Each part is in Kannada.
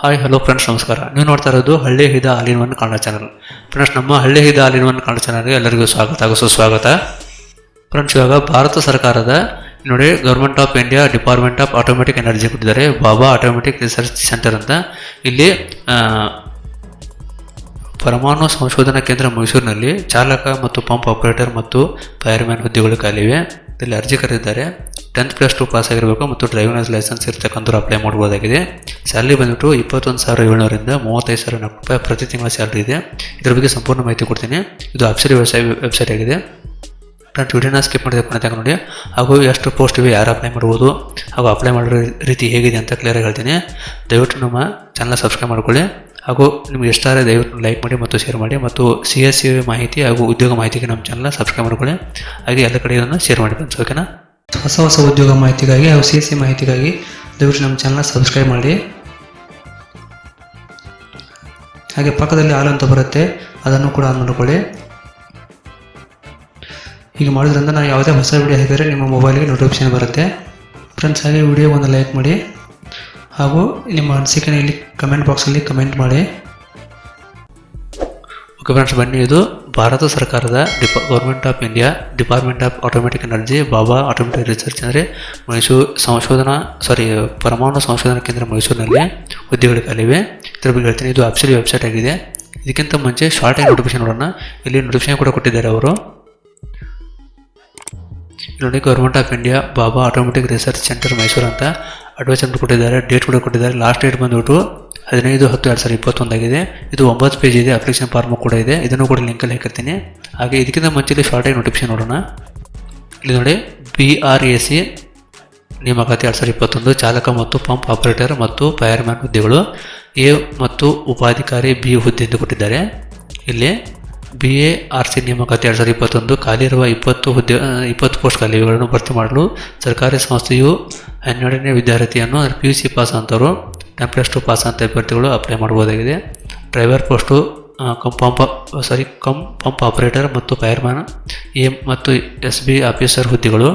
ಹಾಯ್ ಹಲೋ ಫ್ರೆಂಡ್ಸ್ ನಮಸ್ಕಾರ. ನೀವು ನೋಡ್ತಾ ಇರೋದು ಹಳ್ಳಿ ಹಿದ all in one Kannada channel friends ನಮ್ಮ ಹಳ್ಳಿ ಹಿದ ಆಲಿನ್ ಒನ್ ಕನ್ನಡ ಚಾನಲ್ಗೆ ಎಲ್ಲರಿಗೂ ಸ್ವಾಗತ ಹಾಗೂ ಸುಸ್ವಾಗತ ಫ್ರೆಂಡ್ಸ್ ಇವಾಗ ಭಾರತ ಸರ್ಕಾರದ, ನೋಡಿ government of India department of automatic energy ಕೊಟ್ಟಿದ್ದಾರೆ. ಬಾಬಾ ಆಟೋಮೆಟಿಕ್ ರಿಸರ್ಚ್ ಸೆಂಟರ್ ಅಂತ. ಇಲ್ಲಿ ಪರಮಾಣು ಸಂಶೋಧನಾ ಕೇಂದ್ರ ಮೈಸೂರಿನಲ್ಲಿ ಚಾಲಕ ಮತ್ತು ಪಂಪ್ ಆಪರೇಟರ್ ಮತ್ತು ಫೈರ್ಮ್ಯಾನ್ ಹುದ್ದೆಗಳು ಕಾಲಿವೆ ಇಲ್ಲಿ ಅರ್ಜಿ ಕರೆದಿದ್ದಾರೆ. ಟೆಂತ್ ಪ್ಲಸ್ ಟು ಪಾಸ್ ಆಗಿರಬೇಕು ಮತ್ತು ಡ್ರೈವಿಂಗ್ ಲೈಸೆನ್ಸ್ ಇರ್ತಕ್ಕಂಥವ್ರು ಅಪ್ಲೈ ಮಾಡ್ಬೋದಾಗಿದೆ. ಸ್ಯಾಲ್ರಿ ಬಂದ್ಬಿಟ್ಟು ಇಪ್ಪತ್ತೊಂದು ಸಾವಿರ ಏಳ್ನೂರಿಂದ ಮೂವತ್ತೈದು ಸಾವಿರ ನಾಲ್ಕು ರೂಪಾಯಿ ಪ್ರತಿ ತಿಂಗಳ ಸ್ಯಾಲ್ರಿ ಇದೆ. ಇದ್ರ ಬಗ್ಗೆ ಸಂಪೂರ್ಣ ಮಾಹಿತಿ ಕೊಡ್ತೀನಿ. ಇದು ಅಪ್ಸರಿ ವೆಬ್ಸೈಟ್ ವೆಬ್ಸೈಟ್ ಆಗಿದೆ. ಫ್ರೆಂಡ್ಸ್ ವಿಡಿಯೋನ ಸ್ಕಿಪ್ ಮಾಡಿದ ಪುನಃ ನೋಡಿ. ಹಾಗೂ ಎಷ್ಟು ಪೋಸ್ಟ್ ಇವೆ, ಯಾರು ಅಪ್ಲೈ ಮಾಡ್ಬೋದು, ಹಾಗೂ ಅಪ್ಲೈ ಮಾಡಿರೋ ರೀತಿ ಹೇಗಿದೆ ಅಂತ ಕ್ಲಿಯರಾಗಿ ಹೇಳ್ತೀನಿ. ದಯವಿಟ್ಟು ನಮ್ಮ ಚಾನಲ್ ಸಬ್ಸ್ಕ್ರೈಬ್ ಮಾಡ್ಕೊಳ್ಳಿ. ಹಾಗೂ ನಿಮ್ಗೆ ಎಷ್ಟಾದ್ರೆ ದಯವಿಟ್ಟು ಲೈಕ್ ಮಾಡಿ ಮತ್ತು ಶೇರ್ ಮಾಡಿ ಮತ್ತು ಸಿ ಎಸ್ ಸಿ ಮಾಹಿತಿ ಹಾಗೂ ಉದ್ಯೋಗ ಮಾಹಿತಿಗೆ ನಮ್ಮ ಚಾನಲ್ನ ಸಬ್ಸ್ಕ್ರೈಬ್ ಮಾಡ್ಕೊಳ್ಳಿ. ಹಾಗೆ ಎಲ್ಲ ಕಡೆ ಇದನ್ನು ಶೇರ್ ಮಾಡಿ ಫ್ರೆಂಡ್ಸ್ ಓಕೆನಾ ಹೊಸ ಹೊಸ ಉದ್ಯೋಗ ಮಾಹಿತಿಗಾಗಿ ಹಾಗೂ ಸಿ ಎಸ್ ಸಿ ಮಾಹಿತಿಗಾಗಿ ದಯವಿಟ್ಟು ನಮ್ಮ ಚಾನಲ್ನ ಸಬ್ಸ್ಕ್ರೈಬ್ ಮಾಡಿ. ಹಾಗೆ ಪಕ್ಕದಲ್ಲಿ ಹಾಲು ಅಂತ ಬರುತ್ತೆ, ಅದನ್ನು ಕೂಡ ಆನ್ ಮಾಡಿಕೊಳ್ಳಿ. ಹೀಗೆ ಮಾಡೋದ್ರಿಂದ ನಾವು ಯಾವುದೇ ಹೊಸ ವಿಡಿಯೋ ಹಾಕಿದರೆ ನಿಮ್ಮ ಮೊಬೈಲ್ಗೆ ನೋಟಿಫಿಕೇಶನ್ ಬರುತ್ತೆ. ಫ್ರೆಂಡ್ಸ್ ಹಾಗೆ ವಿಡಿಯೋ ಒಂದು ಲೈಕ್ ಮಾಡಿ. ಹಾಗೂ ನಿಮ್ಮ ಅನಿಸಿಕೆನ ಇಲ್ಲಿ ಕಮೆಂಟ್ ಬಾಕ್ಸಲ್ಲಿ ಕಮೆಂಟ್ ಮಾಡಿ. ಫ್ರೆಂಡ್ಸ್ ಬನ್ನಿ ಇದು ಭಾರತ ಸರ್ಕಾರದ ಡಿಪ government of India department of automatic energy Bhabha automatic research ಅಂದರೆ ಮೈಸೂರು ಸಂಶೋಧನಾ ಸಾರಿ ಪರಮಾಣು ಸಂಶೋಧನಾ ಕೇಂದ್ರ ಮೈಸೂರಿನಲ್ಲಿ ಹುದ್ದೆಗಳು ಕಲಿವೆ. ಇದ್ರ ಬಗ್ಗೆ ಹೇಳ್ತೀನಿ. ಇದು ಅಪ್ಸರಿ ವೆಬ್ಸೈಟ್ ಆಗಿದೆ. ಇದಕ್ಕಿಂತ ಮುಂಚೆ ಶಾರ್ಟ್ ಆಗಿ ನೋಟಿಫಿಕೇಶನ್ ನೋಡೋಣ. ಇಲ್ಲಿ ನೋಟಿಫಿಕೇಶನ್ ಕೂಡ ಕೊಟ್ಟಿದ್ದಾರೆ ಅವರು. ನೋಡಿ government of India Bhabha automatic research centre Mysuru ಅಂತ ಅಡ್ವರ್ಟೈಸ್ಮೆಂಟ್ ಕೊಟ್ಟಿದ್ದಾರೆ. ಡೇಟ್ ಕೂಡ ಕೊಟ್ಟಿದ್ದಾರೆ. ಲಾಸ್ಟ್ ಡೇಟ್ ಬಂದ್ಬಿಟ್ಟು ಹದಿನೈದು, ಹತ್ತು, ಎರಡು ಸಾವಿರದ ಇಪ್ಪತ್ತೊಂದಾಗಿದೆ. ಇದು ಒಂಬತ್ತು ಪೇಜ್ ಇದೆ ಅಪ್ಲಿಕೇಶನ್ ಫಾರ್ಮ್ ಕೂಡ ಇದೆ. ಇದನ್ನು ಕೂಡ ಲಿಂಕಲ್ಲಿ ಹಾಕಿರ್ತೀನಿ. ಹಾಗೆ ಇದಕ್ಕಿಂತ ಮುಂಚೆ ಇಲ್ಲಿ ಶಾರ್ಟ್ ಆಗಿ ನೋಟಿಫಿಕೇಶನ್ ನೋಡೋಣ. ಇಲ್ಲಿ ನೋಡಿ ಬಿ ಆರ್ ಎ ಸಿ ನೇಮಕಾತಿ ಎರಡು ಸಾವಿರದ ಇಪ್ಪತ್ತೊಂದು, ಚಾಲಕ ಮತ್ತು ಪಂಪ್ ಆಪರೇಟರ್ ಮತ್ತು ಫೈರ್ಮ್ಯಾನ್ ಹುದ್ದೆಗಳು. ಎ ಮತ್ತು ಉಪಾಧಿಕಾರಿ ಬಿ ಹುದ್ದೆ ಎಂದು ಕೊಟ್ಟಿದ್ದಾರೆ. ಇಲ್ಲಿ ಬಿ ಎ ಆರ್ ಸಿ ನೇಮಕಾತಿ ಎರಡು ಸಾವಿರದ ಇಪ್ಪತ್ತೊಂದು ಖಾಲಿ ಇರುವ ಇಪ್ಪತ್ತು ಹುದ್ದೆ ಇಪ್ಪತ್ತು ಪೋಸ್ಟ್ ಖಾಲಿಗಳನ್ನು ಭರ್ತಿ ಮಾಡಲು ಸರ್ಕಾರಿ ಸಂಸ್ಥೆಯು ಹನ್ನೆರಡನೇ ವಿದ್ಯಾರ್ಥಿಯನ್ನು ಪಿ ಯು ಸಿ ಪಾಸ್ ಅಂತವರು ಟೆನ್ ಪ್ಲಸ್ ಟು ಪಾಸ್ ಅಂತ ಅಭ್ಯರ್ಥಿಗಳು apply ಮಾಡ್ಬೋದಾಗಿದೆ driver post cum pump sorry cum pump operator ಮತ್ತು ಫೈರ್ಮ್ಯಾನ್ ಎಂ ಮತ್ತು ಎಸ್ ಬಿ ಆಫೀಸರ್ ಹುದ್ದೆಗಳು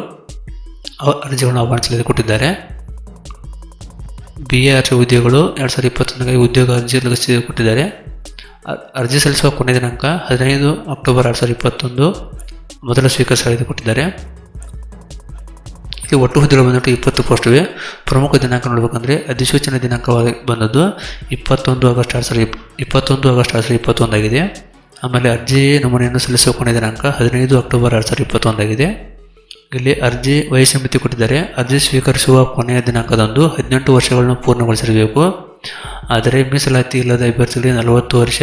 ಅರ್ಜಿಗಳನ್ನು ಆಹ್ವಾನಿಸಲು ಕೊಟ್ಟಿದ್ದಾರೆ. ಬಿ ಎ ಅರ್ಜಿ ಹುದ್ದೆಗಳು ಎರಡು ಸಾವಿರದ ಇಪ್ಪತ್ತೊಂದಕ್ಕೆ ಉದ್ಯೋಗ ಅರ್ಜಿ ಲಗಿಸಿದ ಕೊಟ್ಟಿದ್ದಾರೆ. ಅರ್ಜಿ ಸಲ್ಲಿಸುವ ಕೊನೆಯ ದಿನಾಂಕ ಹದಿನೈದು ಅಕ್ಟೋಬರ್ ಎರಡು ಸಾವಿರದ ಇಪ್ಪತ್ತೊಂದು, ಮೊದಲು ಸ್ವೀಕರಿಸಲಾಗಿದೆ ಕೊಟ್ಟಿದ್ದಾರೆ. ಇಲ್ಲಿ ಒಟ್ಟು ಹುದ್ದೆಗಳು ಬಂದ್ಬಿಟ್ಟು ಇಪ್ಪತ್ತು ಪೋಸ್ಟ್ ಇವೆ. ಪ್ರಮುಖ ದಿನಾಂಕ ನೋಡಬೇಕಂದ್ರೆ ಅಧಿಸೂಚನೆ ದಿನಾಂಕವಾಗಿ ಬಂದದ್ದು ಇಪ್ಪತ್ತೊಂದು ಆಗಸ್ಟ್ ಎರಡು ಸಾವಿರದ ಇಪ್ ಇಪ್ಪತ್ತೊಂದು ಆಗಸ್ಟ್ ಎರಡು ಸಾವಿರದ ಇಪ್ಪತ್ತೊಂದಾಗಿದೆ ಆಮೇಲೆ ಅರ್ಜಿ ನಮೂನೆಯನ್ನು ಸಲ್ಲಿಸುವ ಕೊನೆಯ ದಿನಾಂಕ ಹದಿನೈದು ಅಕ್ಟೋಬರ್ ಎರಡು ಸಾವಿರದ ಇಪ್ಪತ್ತೊಂದಾಗಿದೆ ಇಲ್ಲಿ ಅರ್ಜಿ ವಯಸ್ಸಮಿತಿ ಕೊಟ್ಟಿದ್ದಾರೆ. ಅರ್ಜಿ ಸ್ವೀಕರಿಸುವ ಕೊನೆಯ ದಿನಾಂಕದಂದು ಹದಿನೆಂಟು ವರ್ಷಗಳನ್ನು ಪೂರ್ಣಗೊಳಿಸಿರಬೇಕು. ಆದರೆ ಮೀಸಲಾತಿ ಇಲ್ಲದ ಅಭ್ಯರ್ಥಿಗಳಿಗೆ ನಲವತ್ತು ವರ್ಷ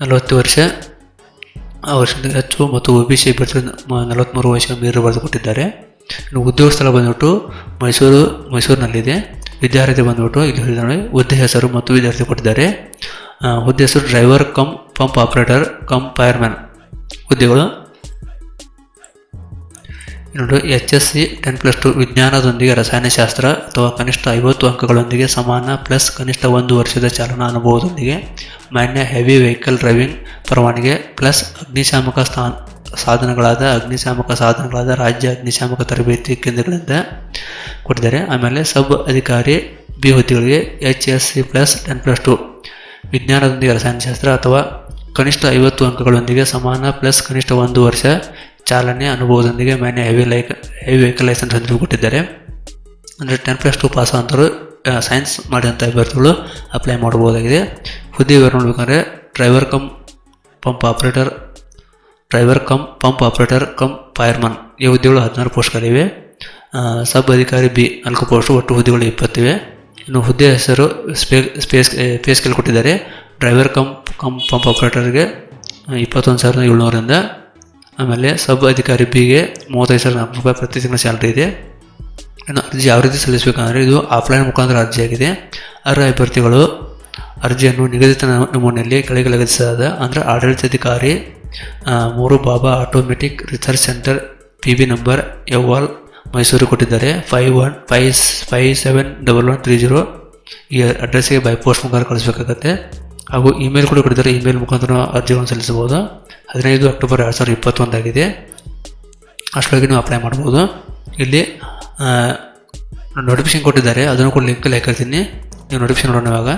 ನಲವತ್ತು ವರ್ಷ ಆ ವರ್ಷದಿಂದ ಹೆಚ್ಚು ಮತ್ತು ಒ ಬಿ ಸಿ ಅಭ್ಯರ್ಥಿ ನಲವತ್ತ್ಮೂರು ವರ್ಷ ಮೇರು ಬರೆದುಕೊಟ್ಟಿದ್ದಾರೆ ಇನ್ನು ಉದ್ಯೋಗ ಸ್ಥಳ ಬಂದ್ಬಿಟ್ಟು ಮೈಸೂರು, ಮೈಸೂರಿನಲ್ಲಿದೆ. ವಿದ್ಯಾರ್ಥಿ ಬಂದ್ಬಿಟ್ಟು ಇಲ್ಲಿ ಹೇಳಿದ ಹುದ್ದೆ ಹೆಸರು ಮತ್ತು ವಿದ್ಯಾರ್ಥಿ ಕೊಟ್ಟಿದ್ದಾರೆ. ಹುದ್ದೆ ಹೆಸರು driver cum pump operator cum fireman. ಹುದ್ದೆಗಳು ಇನ್ನೊಂದು H S C ten plus two ವಿಜ್ಞಾನದೊಂದಿಗೆ ರಸಾಯನಶಾಸ್ತ್ರ ಅಥವಾ ಕನಿಷ್ಠ ಐವತ್ತು ಅಂಕಗಳೊಂದಿಗೆ ಸಮಾನ ಪ್ಲಸ್ ಕನಿಷ್ಠ ಒಂದು ವರ್ಷದ ಚಾಲನಾ ಅನುಭವದೊಂದಿಗೆ ಮಾನ್ಯ ಹೆವಿ ವೆಹಿಕಲ್ ಡ್ರೈವಿಂಗ್ ಪರವಾನಗಿ ಪ್ಲಸ್ ಅಗ್ನಿಶಾಮಕ ಸ್ಥಾನ ಸಾಧನಗಳಾದ ಅಗ್ನಿಶಾಮಕ ಸಾಧನಗಳಾದ ರಾಜ್ಯ ಅಗ್ನಿಶಾಮಕ ತರಬೇತಿ ಕೇಂದ್ರಗಳಿಂದ ಕೊಟ್ಟಿದ್ದಾರೆ. ಆಮೇಲೆ ಸಬ್ ಅಧಿಕಾರಿ ಬಿ ಹುದ್ದೆಗಳಿಗೆ H S C plus ten plus two ವಿಜ್ಞಾನದೊಂದಿಗೆ ರಸಾಯನಶಾಸ್ತ್ರ ಅಥವಾ ಕನಿಷ್ಠ ಐವತ್ತು ಅಂಕಗಳೊಂದಿಗೆ ಸಮಾನ ಪ್ಲಸ್ ಕನಿಷ್ಠ ಒಂದು ವರ್ಷ ಚಾಲನೆ ಅನುಭವದೊಂದಿಗೆ ಮ್ಯಾನ್ಯ heavy like heavy vehicle licence ಅಂತ ಕೊಟ್ಟಿದ್ದಾರೆ. ಅಂದರೆ ಟೆನ್ ಪ್ಲಸ್ ಟು ಪಾಸ್ ಅಂತವರು ಸೈನ್ಸ್ ಮಾಡಿದಂಥ ಅಭ್ಯರ್ಥಿಗಳು ಅಪ್ಲೈ ಮಾಡ್ಬೋದಾಗಿದೆ ಹುದ್ದೆ ವಿವರ ನೋಡ್ಬೇಕಂದ್ರೆ driver cum pump operator driver cum pump operator cum fireman ಈ ಹುದ್ದೆಗಳು ಹದಿನಾರು ಪೋಸ್ಟ್ಗಳಿವೆ ಸಬ್ ಅಧಿಕಾರಿ ಬಿ ನಾಲ್ಕು ಪೋಸ್ಟ್ ಒಟ್ಟು ಹುದ್ದೆಗಳು ಇಪ್ಪತ್ತಿವೆ. ಇನ್ನು ಹುದ್ದೆ ಹೆಸರು ಸ್ಪೇ ಸ್ಪೇಸ್ ಪೇ ಸ್ಕೇಲ್ ಕೊಟ್ಟಿದ್ದಾರೆ ಡ್ರೈವರ್ ಕಮ್ ಕಮ್ ಪಂಪ್ ಆಪ್ರೇಟರ್ಗೆ ಇಪ್ಪತ್ತೊಂದು ಸಾವಿರದ ಏಳ್ನೂರಿಂದ ಆಮೇಲೆ ಸಬ್ ಅಧಿಕಾರಿ ಬಿಗೆ ಮೂವತ್ತೈದು ಸಾವಿರದ ನಾಲ್ಕು ರೂಪಾಯಿ ಪ್ರತಿ ತಿಂಗಳ ಸ್ಯಾಲ್ರಿ ಇದೆ. ಇನ್ನು ಅರ್ಜಿ ಯಾವ ರೀತಿ ಸಲ್ಲಿಸಬೇಕಂದ್ರೆ ಇದು ಆಫ್ಲೈನ್ ಮುಖಾಂತರ ಅರ್ಜಿಯಾಗಿದೆ ಅರ್ಹ ಅಭ್ಯರ್ಥಿಗಳು ಅರ್ಜಿಯನ್ನು ನಿಗದಿತ ನಮೂನೆಯಲ್ಲಿ ಕೆಳಗೆ ಲಗತ್ತಿಸಲಾದ ಅಂದರೆ ಆಡಳಿತಾಧಿಕಾರಿ ಮೂರು Bhabha automatic research centre P B number ಎವ್ವಾಲ್ Mysuru ಕೊಟ್ಟಿದ್ದಾರೆ. Five one five five seven double one three zero ಈ ಅಡ್ರೆಸ್ಸಿಗೆ ಬೈ ಪೋಸ್ಟ್ ಮುಖಾಂತರ ಕಳಿಸ್ಬೇಕಾಗತ್ತೆ. ಹಾಗೂ ಇಮೇಲ್ ಕೂಡ ಕೊಟ್ಟಿದ್ದಾರೆ. ಇಮೇಲ್ ಮುಖಾಂತರ ಅರ್ಜಿಗಳನ್ನು ಸಲ್ಲಿಸಬಹುದು. ಹದಿನೈದು ಅಕ್ಟೋಬರ್ ಎರಡು ಸಾವಿರದ ಇಪ್ಪತ್ತೊಂದಾಗಿದೆ ಅಷ್ಟರೊಳಗೆ ನೀವು ಅಪ್ಲೈ ಮಾಡ್ಬೋದು. ಇಲ್ಲಿ ನೋಟಿಫಿಕೇಶನ್ ಕೊಟ್ಟಿದ್ದಾರೆ. ಅದನ್ನು ಕೂಡ ಲಿಂಕಲ್ಲಿ ಹಾಕಿರ್ತೀನಿ. ನೀವು ನೋಟಿಫಿಕೇಶನ್ ನೋಡೋಣ ಇವಾಗ.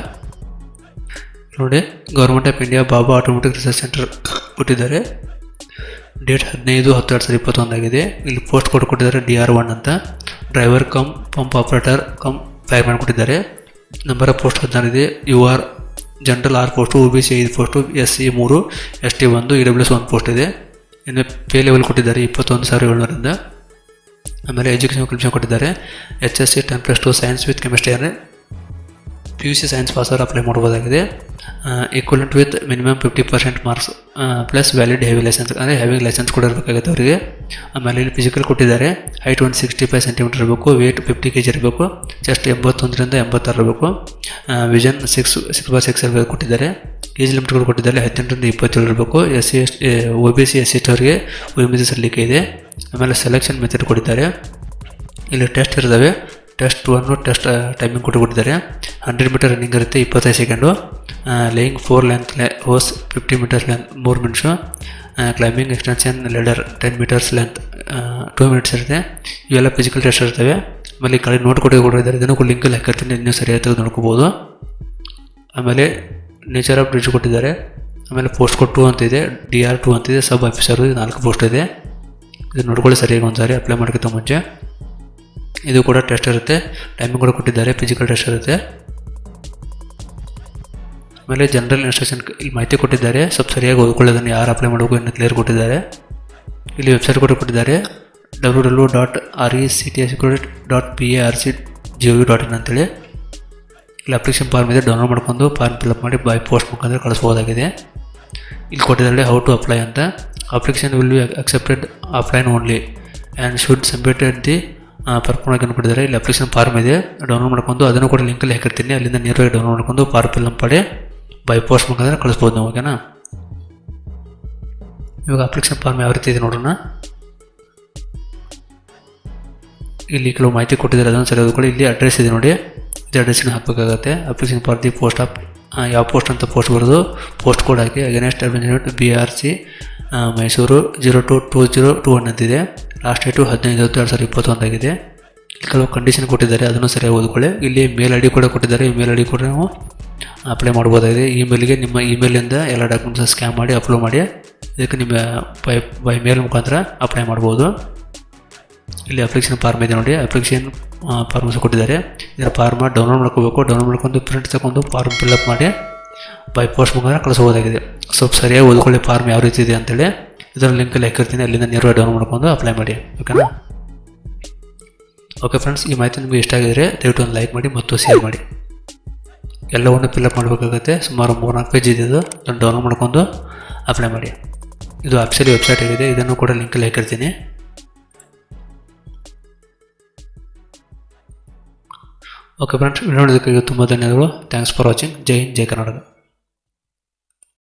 ನೋಡಿ government of India Bhabha automatic research centre ಕೊಟ್ಟಿದ್ದಾರೆ. ಡೇಟ್ ಹದಿನೈದು ಹತ್ತು ಎರಡು ಸಾವಿರದ ಇಪ್ಪತ್ತೊಂದಾಗಿದೆ ಇಲ್ಲಿ ಪೋಸ್ಟ್ ಕೋಡ್ ಕೊಟ್ಟಿದ್ದಾರೆ ಡಿ ಆರ್ ಒನ್ ಅಂತ. Driver cum pump operator cum fireman ಕೊಟ್ಟಿದ್ದಾರೆ. ನಂಬರ್ ಆಫ್ ಪೋಸ್ಟ್ ಹದಿನಾರು ಇದೆ. U R general R post O B C ಐದು ಪೋಸ್ಟು ಎಸ್ ಸಿ ಮೂರು ಎಸ್ ಟಿ ಒಂದು ಇ ಡಬ್ಲ್ಯೂ ಎಸ್ ಒಂದು ಪೋಸ್ಟ್ ಇದೆ. ಇನ್ನು ಪೇ ಲೆವೆಲ್ ಕೊಟ್ಟಿದ್ದಾರೆ ಇಪ್ಪತ್ತೊಂದು ಸಾವಿರ ಏಳ್ನೂರಿಂದ ಆಮೇಲೆ ಎಜುಕೇಷನ್ ಕಮಿಷನ್ ಕೊಟ್ಟಿದ್ದಾರೆ. H S C ten plus two science with chemistry ಅಂದರೆ P U C science passer apply ಮಾಡ್ಬೋದಾಗಿದೆ. Equivalent with minimum fifty percent marks plus valid heavy licence ಅಂದರೆ ಹೆವಿ ಲೈಸೆನ್ಸ್ ಕೂಡ ಇರಬೇಕಾಗುತ್ತೆ ಅವರಿಗೆ. ಆಮೇಲೆ ಇಲ್ಲಿ ಫಿಸಿಕಲ್ ಕೊಟ್ಟಿದ್ದಾರೆ. ಹೈಟ್ ಒಂದು ಸಿಕ್ಸ್ಟಿ ಫೈವ್ ಸೆಂಟಿಮೀಟರ್ ಇರಬೇಕು ವೇಟ್ ಫಿಫ್ಟಿ ಕೆ ಜಿ ಇರಬೇಕು ಜಸ್ಟ್ ಎಂಬತ್ತೊಂದರಿಂದ ಎಂಬತ್ತಾರು ಇರಬೇಕು. Vision six six by six ಇರಬೇಕು ಕೊಟ್ಟಿದ್ದಾರೆ. ಏಜ್ ಲಿಮಿಟ್ಗಳು ಕೊಟ್ಟಿದ್ದಾರೆ, ಹದಿನೆಂಟರಿಂದ ಇಪ್ಪತ್ತೇಳು ಇರಬೇಕು. S C S O B C S C ಅವರಿಗೆ ಸಿ ಸಲ್ಲಿಕೆ ಇದೆ. ಆಮೇಲೆ ಸೆಲೆಕ್ಷನ್ ಮೆಥಡ್ ಕೊಟ್ಟಿದ್ದಾರೆ. ಇಲ್ಲಿ ಟೆಸ್ಟ್ ಇರ್ತವೆ. ಟೆಸ್ಟ್ ಒನ್ನು ಟೆಸ್ಟ್ ಟೈಮಿಂಗ್ ಕೊಟ್ಟು ಕೊಟ್ಟಿದ್ದಾರೆ ಹಂಡ್ರೆಡ್ ಮೀಟರ್ ರನ್ನಿಂಗ್ ಇರುತ್ತೆ ಇಪ್ಪತ್ತೈದು second laying four length hose fifty metres length ಮೂರು minutes climbing extension ladder ten metres length two minutes ಇರುತ್ತೆ. ಇವೆಲ್ಲ ಫಿಸಿಕಲ್ ಟೆಸ್ಟ್ ಇರ್ತವೆ. ಆಮೇಲೆ ಈ ಕಡೆ ನೋಟ್ ಕೊಟ್ಟು ಕೊಟ್ಟಿದ್ದಾರೆ ಇದನ್ನು ಲಿಂಕಲ್ಲಿ ಹಾಕಿರ್ತೀನಿ. ಇನ್ನೂ ಸರಿಯಾಗಿ ನೋಡ್ಕೋಬೋದು. ಆಮೇಲೆ ನೇಚರ್ ಆಫ್ ಬ್ರಿಡ್ಜ್ ಕೊಟ್ಟಿದ್ದಾರೆ. ಆಮೇಲೆ ಪೋಸ್ಟ್ ಕೋಡ್ ಟು ಅಂತಿದೆ ಡಿ ಆರ್ ಟು ಅಂತಿದೆ ಸಬ್ ಆಫೀಸರ್ ನಾಲ್ಕು ಪೋಸ್ಟ್ ಇದೆ. ಇದು ನೋಡ್ಕೊಳ್ಳಿ ಸರಿಯಾಗಿ ಒಂದ್ಸಾರಿ. ಅಪ್ಲೈ ಮಾಡ್ಕೋತ ಮುಂಚೆ. ಇದು ಕೂಡ ಟೆಸ್ಟ್ ಇರುತ್ತೆ. ಟೈಮಿಂಗ್ ಕೂಡ ಕೊಟ್ಟಿದ್ದಾರೆ ಫಿಸಿಕಲ್ ಟೆಸ್ಟ್ ಇರುತ್ತೆ. ಆಮೇಲೆ ಜನರಲ್ ಇನ್ಸ್ಟ್ರಕ್ಷನ್ ಇಲ್ಲಿ ಮಾಹಿತಿ ಕೊಟ್ಟಿದ್ದಾರೆ. ಸ್ವಲ್ಪ ಸರಿಯಾಗಿ ಓದ್ಕೊಳ್ಳೋದನ್ನು ಯಾರು ಅಪ್ಲೈ ಮಾಡಬೇಕು ಇನ್ನು ಕ್ಲಿಯರ್ ಕೊಟ್ಟಿದ್ದಾರೆ. ಇಲ್ಲಿ ವೆಬ್ಸೈಟ್ ಕೂಡ ಕೊಟ್ಟಿದ್ದಾರೆ. W W dot R E C T S dot P A R C G O V dot in ಅಂತೇಳಿ. ಇಲ್ಲಿ ಅಪ್ಲಿಕೇಶನ್ ಫಾರ್ಮ್ ಇದೆ ಡೌನ್ಲೋಡ್ ಮಾಡ್ಕೊಂಡು ಫಾರ್ಮ್ ಫಿಲ್ಅಪ್ ಮಾಡಿ ಬೈ ಪೋಸ್ಟ್ ಮುಖಾಂತರ ಕಳಿಸ್ಬೋದಾಗಿದೆ. ಇಲ್ಲಿ ಕೊಟ್ಟಿದ್ದಾರೆ ಹೌ ಟು ಅಪ್ಲೈ ಅಂತ. Application will be accepted offline only and should submitted the ಪರ್ಪೊನಾಗಿ ಕೊಟ್ಟಿದ್ದಾರೆ. ಇಲ್ಲಿ ಅಪ್ಲಿಕೇಶನ್ ಫಾರ್ಮ್ ಇದೆ. ಡೌನ್ಲೋಡ್ ಮಾಡ್ಕೊಂಡು ಅದನ್ನು ಕೂಡ ಲಿಂಕಲ್ಲಿ ಹಾಕಿರ್ತೀನಿ. ಅಲ್ಲಿಂದ ನೇರವಾಗಿ ಡೌನ್ಲೋಡ್ ಮಾಡ್ಕೊಂಡು ಫಾರ್ಮ್ ಫಿಲ್ ಮಾಡಿ ಬೈ ಪೋಸ್ಟ್ ಮುಖಾಂತರ ಕಳಿಸ್ಬೋದು ನಾವು, ಓಕೆನಾ? ಇವಾಗ ಅಪ್ಲಿಕೇಶನ್ ಫಾರ್ಮ್ ಯಾವ ರೀತಿ ಇದೆ ನೋಡೋಣ. ಇಲ್ಲಿ ಕೆಲವು ಮಾಹಿತಿ ಕೊಟ್ಟಿದ್ದಾರೆ. ಅದನ್ನು ಸರಿ ಓದ್ಕೊಳ್ಳಿ. ಇಲ್ಲಿ ಅಡ್ರೆಸ್ ಇದೆ ನೋಡಿ. ಇದು ಅಡ್ರೆಸ್ಸಿನ ಹಾಕಬೇಕಾಗತ್ತೆ. Application for the post of ಯಾವ ಪೋಸ್ಟ್ ಅಂತ ಪೋಸ್ಟ್ ಬರೋದು ಪೋಸ್ಟ್ ಕೋಡ್ ಹಾಕಿ against ಅಡ್ಮಿನಿಟ್ B R C Mysuru zero two two zero two one ಅಂತಿದೆ ಲಾಸ್ಟ್ ಡೇಟು ಹದಿನೈದು ಹತ್ತು ಎರಡು ಸಾವಿರದ ಇಪ್ಪತ್ತೊಂದಾಗಿದೆ ಕೆಲವು ಕಂಡೀಷನ್ ಕೊಟ್ಟಿದ್ದಾರೆ, ಅದನ್ನು ಸರಿಯಾಗಿ ಓದ್ಕೊಳ್ಳಿ. ಇಲ್ಲಿ ಮೇಲ್ ಐ ಡಿ ಕೂಡ ಕೊಟ್ಟಿದ್ದಾರೆ. ಈ ಮೇಲ್ ಐ ಡಿ ಕೂಡ ನಾವು ಅಪ್ಲೈ ಮಾಡ್ಬೋದಾಗಿದೆ. ಇಮೇಲ್ಗೆ ನಿಮ್ಮ ಇಮೇಲಿಂದ ಎಲ್ಲ ಡಾಕ್ಯುಮೆಂಟ್ಸ್ ಸ್ಕ್ಯಾನ್ ಮಾಡಿ ಅಪ್ಲೋಡ್ ಮಾಡಿ. ಇದಕ್ಕೆ ನಿಮ್ಮ ಬೈ ಬೈ ಮೇಲ್ ಮುಖಾಂತರ ಅಪ್ಲೈ ಮಾಡ್ಬೋದು. ಇಲ್ಲಿ ಅಪ್ಲಿಕೇಶನ್ ಫಾರ್ಮ್ ಇದೆ ನೋಡಿ. ಅಪ್ಲಿಕೇಶನ್ ಫಾರ್ಮ್ಸ್ ಕೊಟ್ಟಿದ್ದಾರೆ. ಇದರ ಫಾರ್ಮ್ ಡೌನ್ಲೋಡ್ ಮಾಡ್ಕೋಬೇಕು. ಡೌನ್ಲೋಡ್ ಮಾಡ್ಕೊಂಡು ಪ್ರಿಂಟ್ ತಗೊಂಡು ಫಾರ್ಮ್ ಫಿಲ್ಅಪ್ ಮಾಡಿ ಬೈ ಪೋಸ್ಟ್ ಮುಖಾಂತರ ಕಳಿಸ್ಬೋದಾಗಿದೆ. ಸ್ವಲ್ಪ ಸರಿಯಾಗಿ ಓದ್ಕೊಳ್ಳಿ ಫಾರ್ಮ್ ಯಾವ ರೀತಿ ಇದೆ ಅಂತೇಳಿ. ಇದರ ಲಿಂಕಲ್ಲಿ ಹಾಕಿರ್ತೀನಿ, ಅಲ್ಲಿಂದ ನೇರವಾಗಿ ಡೌನ್ಲೋಡ್ ಮಾಡ್ಕೊಂಡು ಅಪ್ಲೈ ಮಾಡಿ ಓಕೆನಾ ಓಕೆ ಫ್ರೆಂಡ್ಸ್ ಈ ಮಾಹಿತಿ ನಿಮಗೆ ಇಷ್ಟ ಆಗಿದ್ರೆ ದಯವಿಟ್ಟು ಒಂದು ಲೈಕ್ ಮಾಡಿ ಮತ್ತು ಶೇರ್ ಮಾಡಿ. ಎಲ್ಲವನ್ನು ಫಿಲ್ಅಪ್ ಮಾಡಬೇಕಾಗುತ್ತೆ, ಸುಮಾರು ಮೂರು ನಾಲ್ಕು ಪೇಜ್ ಇದು, ಅದನ್ನು ಡೌನ್ಲೋಡ್ ಮಾಡ್ಕೊಂಡು ಅಪ್ಲೈ ಮಾಡಿ. ಇದು ಆಪ್ಸಲ್ಲಿ ವೆಬ್ಸೈಟ್ ಆಗಿದೆ, ಇದನ್ನು ಕೂಡ ಲಿಂಕಲ್ಲಿ ಹಾಕಿರ್ತೀನಿ. ಓಕೆ ಫ್ರೆಂಡ್ಸ್ ವಿಡಿಯೋ ನೋಡೋದಕ್ಕಾಗಿ ತುಂಬ ಧನ್ಯವಾದಗಳು. ಥ್ಯಾಂಕ್ಸ್ ಫಾರ್ ವಾಚಿಂಗ್ ಜೈ ಹಿಂದ್, ಜೈ ಕರ್ನಾಟಕ.